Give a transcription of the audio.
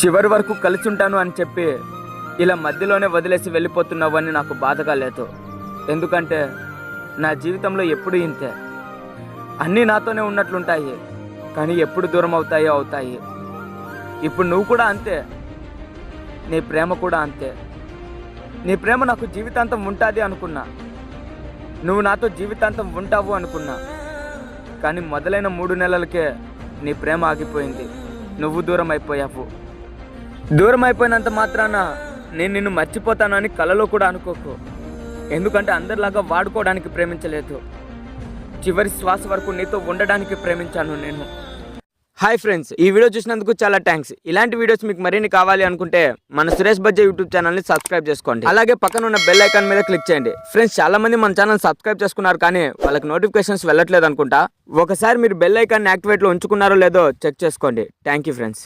చివరి వరకు కలిసి ఉంటాను అని చెప్పి ఇలా మధ్యలోనే వదిలేసి వెళ్ళిపోతున్నావు అని నాకు బాధగా లేదు. ఎందుకంటే నా జీవితంలో ఎప్పుడు ఇంతే. అన్నీ నాతోనే ఉన్నట్లుంటాయి కానీ ఎప్పుడు దూరం అవుతాయో అవుతాయి. ఇప్పుడు నువ్వు కూడా అంతే. నీ ప్రేమ కూడా అంతే. నీ ప్రేమ నాకు జీవితాంతం ఉంటుంది అనుకున్నా. నువ్వు నాతో జీవితాంతం ఉంటావు అనుకున్నా. కానీ మొదలైన మూడు నెలలకే నీ ప్రేమ ఆగిపోయింది. నువ్వు దూరం అయిపోయావు. దూరం అయిపోయినంత మాత్రాన నేను నిన్ను మర్చిపోతాను అని కలలో కూడా అనుకోకు. ఎందుకంటే అందరిలాగా వాడుకోవడానికి ప్రేమించలేదు. చివరి శ్వాస వరకు నీతో ఉండడానికి ప్రేమించాను నేను. హాయ్ ఫ్రెండ్స్ ఈ వీడియో చూసినందుకు చాలా థ్యాంక్స్ ఇలాంటి వీడియోస్ మీకు మరిన్ని కావాలి అనుకుంటే మన సురేష్ బజ్జా యూట్యూబ్ ఛానల్ని సబ్స్క్రైబ్ చేసుకోండి. అలాగే పక్కన ఉన్న బెల్ ఐకాన్ మీద క్లిక్ చేయండి. ఫ్రెండ్స్ చాలామంది మన ఛానల్ సబ్స్క్రైబ్ చేసుకున్నారు కానీ వాళ్ళకి నోటిఫికేషన్స్ వెళ్ళట్లేదు అనుకుంటా. ఒకసారి మీరు బెల్ ఐకాన్ యాక్టివేట్లో ఉంచుకున్నారో లేదో చెక్ చేసుకోండి. Thank you friends